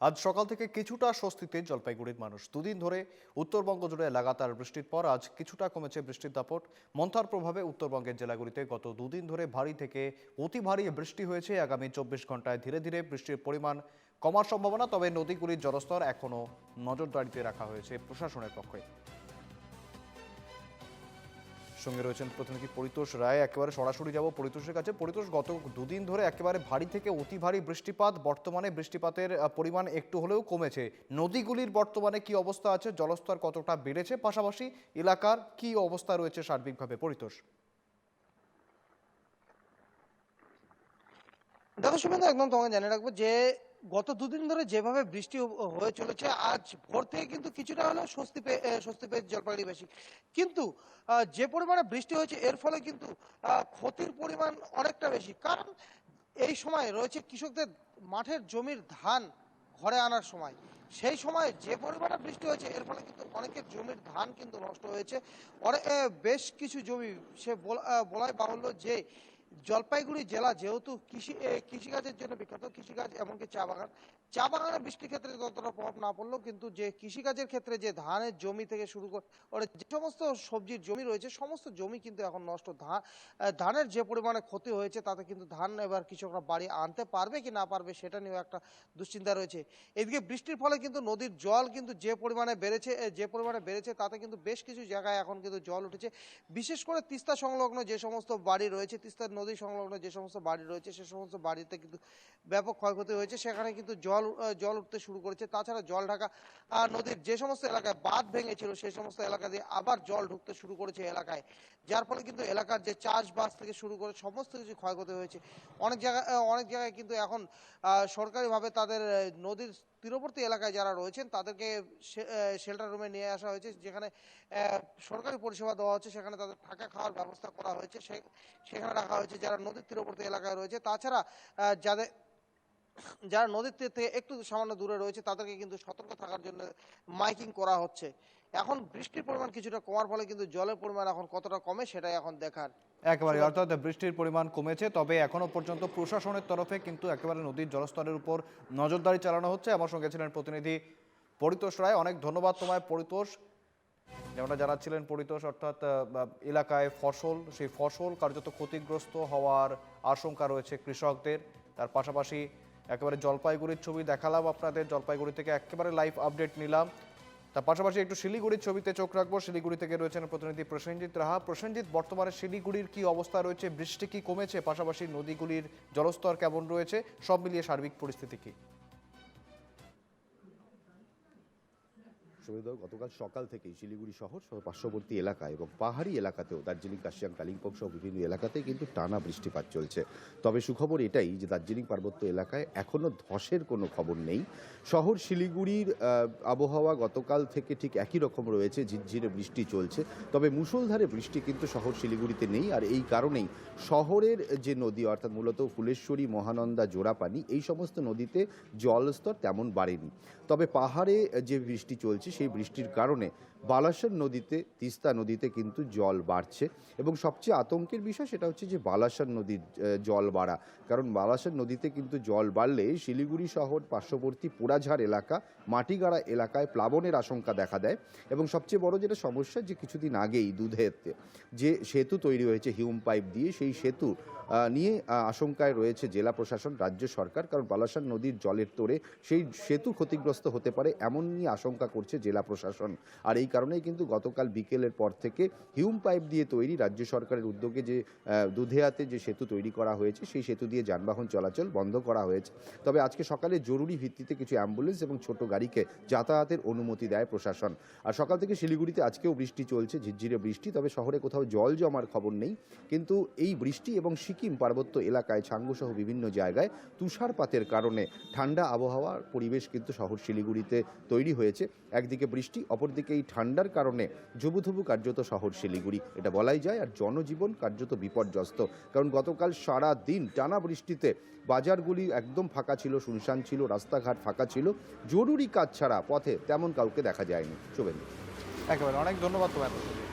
আজ সকাল থেকে কিছুটা স্বস্তিতে জলপাইগুড়ির মানুষ। দুদিন ধরে উত্তরবঙ্গ জুড়ে লাগাতার বৃষ্টির পর আজ কিছুটা কমেছে বৃষ্টির দাপট। মন্থার প্রভাবে উত্তরবঙ্গের জেলাগুলিতে গত দুদিন ধরে ভারী থেকে অতি ভারী বৃষ্টি হয়েছে। আগামী চব্বিশ ঘন্টায় ধীরে ধীরে বৃষ্টির পরিমাণ কমার সম্ভাবনা, তবে নদীগুলির জলস্তর এখনও নজরদারিতে রাখা হয়েছে প্রশাসনের পক্ষে। সঙ্গে রয়েছেন প্রতিনিধি পরিতোষ রায়। একেবারে সরাসরি যাব পরিতোষের কাছে। পরিতোষ, গত দুদিন ধরে একেবারে ভারী থেকে অতি ভারী বৃষ্টিপাত। বর্তমানে বৃষ্টিপাতের পরিমাণ একটু হলেও কমেছে। নদীগুলির বর্তমানে কি অবস্থা আছে? জলস্তর কতটা বেড়েছে? পাশাপাশি এলাকার কি অবস্থা রয়েছে সার্বিকভাবে? পরিতোষ। দেখো, শুভেন্দু, একদম তোমাকে জানিয়ে রাখব যে গত দুদিন ধরে যেভাবে বৃষ্টি হয়ে চলেছে, আজ ভোর থেকে কিন্তু কিছুটা হলেও স্বস্তি পেয়ে স্বস্তি পেয়ে জলপাইগুড়িবাসী কিন্তু যে পরিমাণে বৃষ্টি হয়েছে, এর ফলে কিন্তু ক্ষতির পরিমাণ অনেকটা বেশি। কারণ, এই সময় রয়েছে কৃষকদের মাঠের জমির ধান ঘরে আনার সময়। সেই সময় যে পরিমাণে বৃষ্টি হয়েছে, এর ফলে কিন্তু অনেকের জমির ধান কিন্তু নষ্ট হয়েছে। বেশ কিছু জমি সে বলা- বলাই বাহুল্য যে জলপাইগুড়ি জেলা যেহেতু কৃষি কৃষিকাজের জন্য বিখ্যাত, কৃষিকাজ এমনকি চা বাগান। চা বাগানের বৃষ্টির ক্ষেত্রে ততটা প্রভাব না পড়লেও কিন্তু যে কৃষিকাজের ক্ষেত্রে যে ধানের জমি থেকে শুরু করে যে সমস্ত সবজির জমি রয়েছে, সমস্ত জমি কিন্তু এখন নষ্ট। ধান ধানের যে পরিমাণে ক্ষতি হয়েছে, তাতে কিন্তু ধান এবার কৃষকরা বাড়ি আনতে পারবে কি না পারবে, সেটা নিয়েও একটা দুশ্চিন্তা রয়েছে। এদিকে বৃষ্টির ফলে কিন্তু নদীর জল কিন্তু যে পরিমাণে বেড়েছে যে পরিমাণে বেড়েছে, তাতে কিন্তু বেশ কিছু জায়গায় এখন কিন্তু জল উঠেছে। বিশেষ করে তিস্তা সংলগ্ন যে সমস্ত বাড়ি রয়েছে তিস্তা নদী সংলগ্ন যে সমস্ত বাড়ি রয়েছে, সে সমস্ত বাড়িতে কিন্তু ব্যাপক ক্ষয়ক্ষতি হয়েছে। সেখানে কিন্তু জল জল উঠতে শুরু করেছে। তাছাড়া জল ঢাকা নদীর যে সমস্ত এলাকায় বাঁধ ভেঙেছিল সেই সমস্ত এলাকা দিয়ে আবার জল ঢুকতে শুরু করেছে এলাকায়। যার ফলে কিন্তু এলাকার যে চাষবাস থেকে শুরু করে সমস্ত কিছু ক্ষয়ক্ষতি হয়েছে। অনেক জায়গায় অনেক জায়গায় কিন্তু এখন সরকারিভাবে তাদের নদীর তীরবর্তী এলাকায় যারা রয়েছেন, তাদেরকে শেল্টার রুমে নিয়ে আসা হয়েছে, যেখানে সরকারি পরিষেবা দেওয়া হচ্ছে, সেখানে তাদের থাকা খাওয়ার ব্যবস্থা করা হয়েছে সেখানে রাখা হয়েছে যারা নদীর তীরবর্তী এলাকায় রয়েছে। তাছাড়া যাদের, যারা নদীর তীর থেকে একটু সামান্য দূরে রয়েছে, তাদেরকে কিন্তু সতর্ক থাকার জন্য মাইকিং করা হচ্ছে। এখন বৃষ্টির পরিমাণ কিছুটা কমার ফলে কিন্তু জলের পরিমাণ এখন কতটা কমে সেটাই এখন দেখার। একেবারে, অর্থাৎ বৃষ্টির পরিমাণ কমেছে, তবে এখনও পর্যন্ত প্রশাসনের তরফে কিন্তু একেবারে নদীর জলস্তরের উপর নজরদারি চালানো হচ্ছে। আমার সঙ্গে ছিলেন প্রতিনিধি পরিতোষ রায়। অনেক ধন্যবাদ তোমায় পরিতোষ। যেমনটা জানাচ্ছিলেন পরিতোষ, অর্থাৎ এলাকায় ফসল, সেই ফসল কার্যত ক্ষতিগ্রস্ত হওয়ার আশঙ্কা রয়েছে কৃষকদের। তার পাশাপাশি একেবারে জলপাইগুড়ির ছবি দেখালাম আপনাদের। জলপাইগুড়ি থেকে একেবারে লাইভ আপডেট নিলাম। তার পাশাপাশি একটু শিলিগুড়ির ছবিতে চোখ রাখব। শিলিগুড়ি থেকে রয়েছেন প্রতিনিধি প্রসেনজিৎ রাহা। প্রসেনজিৎ, বর্তমানে শিলিগুড়ির কি অবস্থা রয়েছে? বৃষ্টি কি কমেছে? পাশাপাশি নদীগুলির জলস্তর কেমন রয়েছে? সব মিলিয়ে সার্বিক পরিস্থিতি কি? সুবিধা গতকাল সকাল থেকেই শিলিগুড়ি শহর সহ পার্শ্ববর্তী এলাকা এবং পাহাড়ি এলাকাতেও দার্জিলিং, কাশিয়াং, কালিম্পং সহ বিভিন্ন এলাকাতেই কিন্তু টানা বৃষ্টিপাত চলছে। তবে সুখবর এটাই যে দার্জিলিং পার্বত্য এলাকায় এখনও ধসের কোনো খবর নেই। শহর শিলিগুড়ির আবহাওয়া গতকাল থেকে ঠিক একই রকম রয়েছে, ঝিরঝিরে বৃষ্টি চলছে। তবে মুষলধারে বৃষ্টি কিন্তু শহর শিলিগুড়িতে নেই আর এই কারণেই শহরের যে নদী, অর্থাৎ মূলত ফুলেশ্বরী, মহানন্দা, জোড়াপানি, এই সমস্ত নদীতে জলস্তর তেমন বাড়েনি। তবে পাহাড়ে যে বৃষ্টি চলছে সেই বৃষ্টির কারণে বালাসন নদীতে, তিস্তা নদীতে কিন্তু জল বাড়ছে। এবং সবচেয়ে আতঙ্কের বিষয় সেটা হচ্ছে যে বালাসন নদীর জল বাড়া। কারণ বালাসন নদীতে কিন্তু জল বাড়লে শিলিগুড়ি শহর, পার্শ্ববর্তী পোড়াঝাড় এলাকা, মাটিগাড়া এলাকায় প্লাবনের আশঙ্কা দেখা দেয়। এবং সবচেয়ে বড় যেটা সমস্যা যে কিছুদিন আগেই দুধেতে যে সেতু তৈরি হয়েছে, হিউম পাইপ দিয়ে সেই সেতু নিয়ে আশঙ্কায় রয়েছে জেলা প্রশাসন, রাজ্য সরকার। কারণ বালাসন নদীর জলের তোড়ে সেই সেতু ক্ষতিগ্রস্ত হতে পারে এমন নিয়ে আশঙ্কা করছে জেলা প্রশাসন। আর এই কারণেই কিন্তু গতকাল বিকেলের পর থেকে হিউম পাইপ দিয়ে তৈরি রাজ্য সরকারের উদ্যোগে যে দুধেয়াতে যে সেতু তৈরি করা হয়েছে, সেই সেতু দিয়ে যানবাহন চলাচল বন্ধ করা হয়েছে। তবে আজকে সকালে জরুরি ভিত্তিতে কিছু অ্যাম্বুলেন্স এবং ছোট গাড়িকে যাতায়াতের অনুমতি দেয় প্রশাসন। আর সকাল থেকে শিলিগুড়িতে আজকেও বৃষ্টি চলছে, ঝিরঝিরে বৃষ্টি, তবে শহরে কোথাও জল জমার খবর নেই। কিন্তু এই বৃষ্টি এবং সিকিম পার্বত্য এলাকায় ছাঙ্গুসহ বিভিন্ন জায়গায় তুষারপাতের কারণে ঠান্ডা আবহাওয়ার পরিবেশ কিন্তু শহর শিলিগুড়িতে তৈরি হয়েছে। একদিকে বৃষ্টি, অপরদিকে এই ঠান্ডার কারণে জবুথবু কার্যত শহর শিলিগুড়ি। এটা বলাই যায় আর জনজীবন কার্যত বিপর্যস্ত। কারণ গতকাল সারা দিন টানা বৃষ্টিতে বাজারগুলি একদম ফাঁকা ছিল, শুনশান ছিল, রাস্তাঘাট ফাঁকা ছিল। জরুরি কাজ ছাড়া পথে তেমন কাউকে দেখা যায়নি। শুভেন্দু। একেবারে, অনেক ধন্যবাদ তোমায়